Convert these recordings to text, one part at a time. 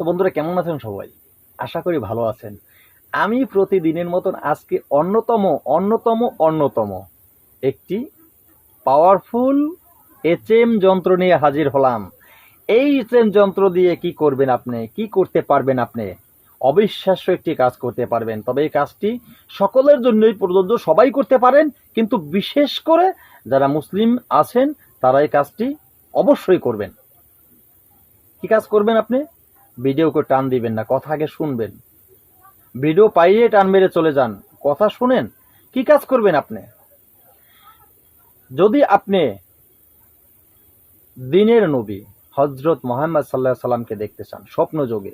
তো বন্ধুরা কেমন আছেন সবাই? আশা করি ভালো আছেন। আমি প্রতিদিনের মতন আজকে অন্যতম অন্যতম অন্যতম একটি পাওয়ারফুল এচএম যন্ত্র নিয়ে হাজির হলাম। এই এচএম যন্ত্র দিয়ে কি করবেন আপনি? কি করতে পারবেন আপনি? অবিশ্বাস্য একটি কাজ করতে পারবেন। তবে এই কাজটি সকলের জন্যই প্রযোজ্য, সবাই করতে পারেন, কিন্তু বিশেষ করে যারা মুসলিম আছেন, তারা এই কাজটি অবশ্যই করবেন। কি কাজ করবেন আপনি? ভিডিওকে টান দিবেন না, কথা আগে শুনবেন। ভিডিও পাইয়ে টান মেরে চলে যান, কথা শুনেন, কি কাজ করবেন আপনি? যদি আপনি দিনের নবী হজরত মোহাম্মদ সাল্লাহ সাল্লামকে দেখতে চান, স্বপ্ন যোগে।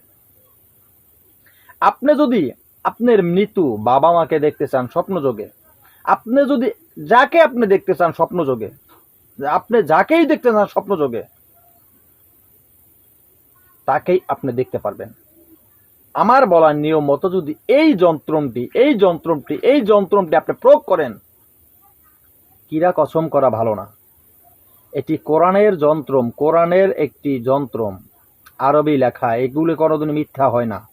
আপনি যদি আপনার মৃত্যু বাবা মাকে দেখতে চান, স্বপ্ন যোগে। আপনি যদি যাকে আপনি দেখতে চান, স্বপ্ন যোগে। আপনি যাকেই দেখতে চান, স্বপ্ন যোগে। তাকেই আপনি দেখতে পারবেন। আমার বলার নিয়ম মতো যদি এই যন্ত্রটি এই যন্ত্রটি এই যন্ত্রটি আপনি প্রয়োগ করেন, কিরা কসম করা ভালো না। এটি কোরআনের যন্ত্রম, কোরআনের একটি যন্ত্রম। আরবি লেখা, এগুলি কোনোদিন মিথ্যা হয় না।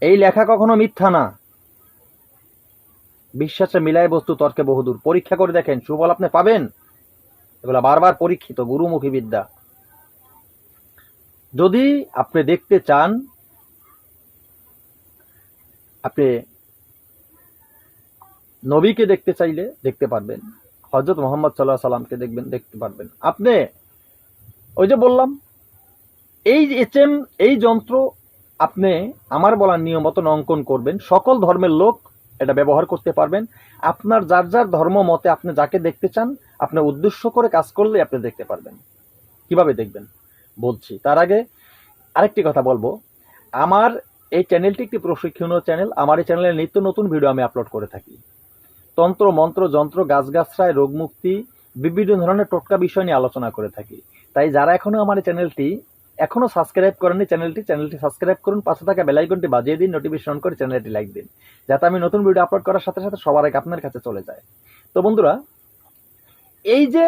এই লেখা কখনো মিথ্যা না। বিশ্বাসে মিলায় বস্তু তর্কে বহুদূর। পরীক্ষা করে দেখেন, সুফল আপনি পাবেন? এগুলো বারবার পরীক্ষিত, গুরুমুখী বিদ্যা। যদি আপনি দেখতে চান, আপনি নবীকে দেখতে চাইলে দেখতে পারবেন হজরত মোহাম্মদ সাল্লাহ সাল্লামকে দেখবেন, দেখতে পারবেন। আপনি ওই যে বললাম, এই এচএম এই যন্ত্র আপনি আমার বলার নিয়ম মতন অঙ্কন করবেন, সকল ধর্মের লোক এটা ব্যবহার করতে পারবেন। আপনার যার যার ধর্ম মতে আপনি যাকে দেখতে চান, আপনার উদ্দেশ্য করে কাজ করলে আপনি দেখতে পারবেন। কীভাবে দেখবেন? বলছি। তার আগে আরেকটি কথা বলব। আমার এই চ্যানেলটি একটি প্রশিক্ষণীয় চ্যানেল। আমার এই চ্যানেলে নিত্য নতুন ভিডিও আমি আপলোড করে থাকি। তন্ত্র, মন্ত্র, যন্ত্র গাছগাছরায় রোগ মুক্তি, বিভিন্ন ধরনের টোটকা বিষয় নিয়ে আলোচনা করে থাকি। তাই যারা এখনও আমার এই চ্যানেলটি এখনও সাবস্ক্রাইব করেননি, চ্যানেলটি চ্যানেলটি সাবস্ক্রাইব করুন। পাশে থাকা বেলাইকনটি বাজিয়ে দিন নোটিফিকেশন করে চ্যানেলটি লাইক দিন, যাতে আমি নতুন ভিডিও আপলোড করার সাথে সাথে সবার আগে আপনার কাছে চলে যায়। তো বন্ধুরা, এই যে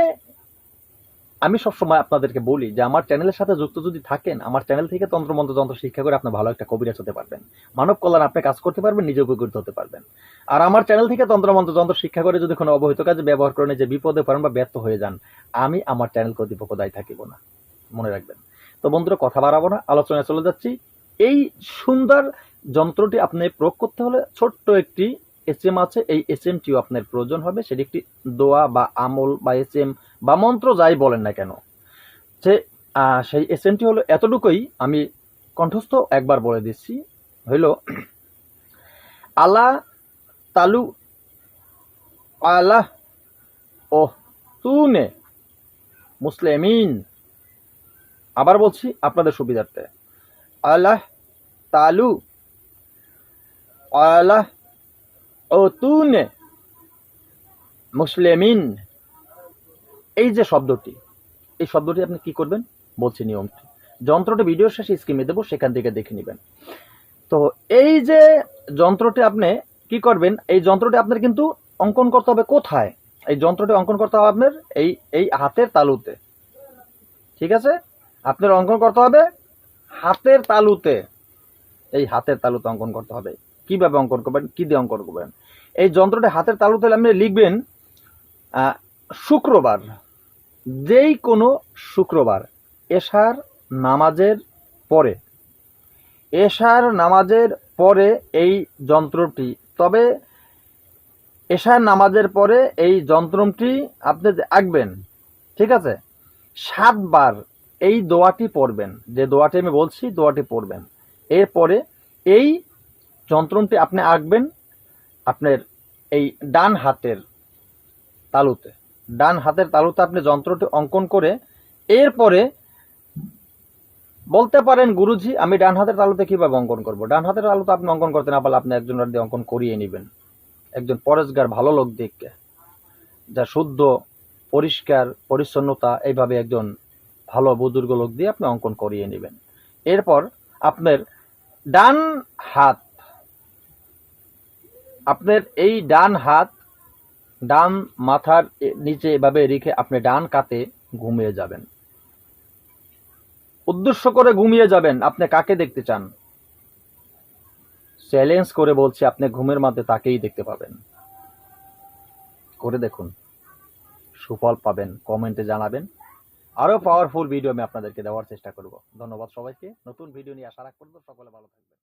আমি সবসময় আপনাদেরকে বলি যে আমার চ্যানেলের সাথে যুক্ত যদি থাকেন, আমার চ্যানেল থেকে তন্ত্রমন্ত্র যন্ত্র শিক্ষা করে আপনি ভালো একটা কবিরাজ হতে পারবেন। মানব কল্যাণ আপনি কাজ করতে পারবেন নিজে উপকৃত হতে পারবেন। আর আমার চ্যানেল থেকে তন্ত্রমন্ত্র যন্ত্র শিক্ষা করে যদি কোনো অবহিত কাজে ব্যবহার করেন যে বিপদে পড়েন বা ব্যর্থ হয়ে যান, আমি আমার চ্যানেল কর্তৃপক্ষ দায়ী থাকিব না। মনে রাখবেন। তো বন্ধুরা, কথা বাড়াবো না, আলোচনায় চলে যাচ্ছি। এই সুন্দর যন্ত্রটি আপনি প্রয়োগ করতে হলে ছোট্ট একটি এসএম আছে, এই এসএমটিও আপনার প্রয়োজন হবে। সেটি একটি দোয়া বা আমল বা এসএম বা মন্ত্র যাই বলেন না কেন। যে সেই এসএমটি হলো এতটুকুই আমি কণ্ঠস্থ একবার বলে দিচ্ছি। হইল আলা তালু আলাহ ও তুনে মুসলিমিন। আবার বলছি আপনাদের সুবিধার্থে। আল্লাহ তালু, আল্লাহ ও তুনে মুসলিমিন। এই যে শব্দটি, এই শব্দটি আপনি কি করবেন? বলছি নিয়মটি। যন্ত্রটি ভিডিও শেষে স্ক্রিনে দেবো, সেখান থেকে দেখে নেবেন। তো এই যে যন্ত্রটি আপনি কি করবেন, এই যন্ত্রটি আপনার কিন্তু অঙ্কন করতে হবে কোথায়? এই যন্ত্রটি অঙ্কন করতে হবে আপনার এই এই হাতের তালুতে। ঠিক আছে? আপনার অঙ্কন করতে হবে হাতের তালুতে। এই হাতের তালুতে অঙ্কন করতে হবে। কীভাবে অঙ্কন করবেন, কি দিয়ে অঙ্কন করবেন? এই যন্ত্রটি হাতের তালুতে আপনি লিখবেন শুক্রবার। যেই কোনো শুক্রবার, এশার নামাজের পরে, এশার নামাজের পরে এই যন্ত্রটি, তবে এশার নামাজের পরে এই যন্ত্রটি আপনি আঁকবেন, ঠিক আছে? সাতবার এই দোয়াটি পড়বেন। যে দোয়াটি আমি বলছি, দোয়াটি পড়বেন। এরপরে এই যন্ত্রটি আপনি আঁকবেন আপনার এই ডান হাতের তালুতে। ডান হাতের তালুতে আপনি যন্ত্রটি অঙ্কন করে এরপরে বলতে পারেন, গুরুজি, আমি ডান হাতের তালুতে কীভাবে অঙ্কন করব? ডান হাতের তালুতে আপনি অঙ্কন করতে না পারলে আপনি একজনের দিয়ে অঙ্কন করিয়ে নেবেন। একজন পরেশগার, ভালো লোক দেখকে যা শুদ্ধ, পরিষ্কার, পরিচ্ছন্নতা, এইভাবে একজন ভালো, বুজুর্গ লোক দিয়ে আপনি অঙ্কন করিয়ে নেবেন। এরপর আপনার ডান হাত আপনার এই ডান হাত ডান মাথার নিচে এভাবে রেখে আপনি ডান কাতে ঘুমিয়ে যাবেন। উদ্দেশ্য করে ঘুমিয়ে যাবেন, আপনি কাকে দেখতে চান? চ্যালেঞ্জ করে বলছি, আপনি ঘুমের মধ্যে তাকেই দেখতে পাবেন। করে দেখুন, সুফল পাবেন, কমেন্টে জানাবেন। আরও পাওয়ারফুল ভিডিও আমি আপনাদেরকে দেওয়ার চেষ্টা করব। ধন্যবাদ সবাইকে। নতুন ভিডিও নিয়ে আশা রাখব। সকলে ভালো থাকবেন।